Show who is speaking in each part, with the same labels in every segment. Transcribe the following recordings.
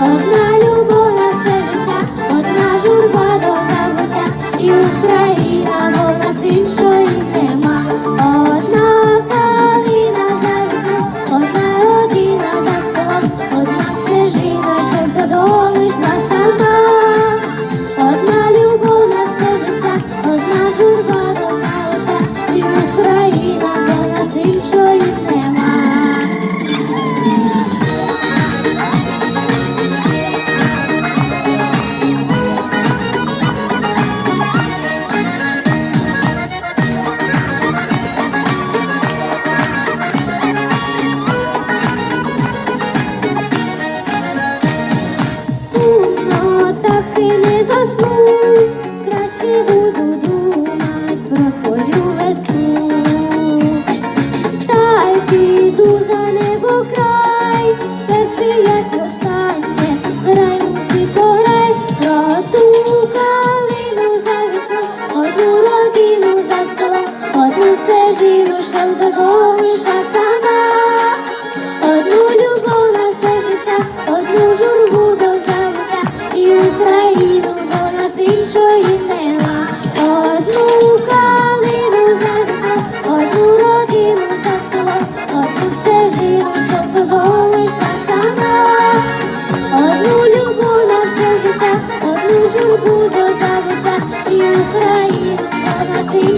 Speaker 1: Одна любов на все життя, одна журба до забуття і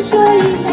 Speaker 1: 所以。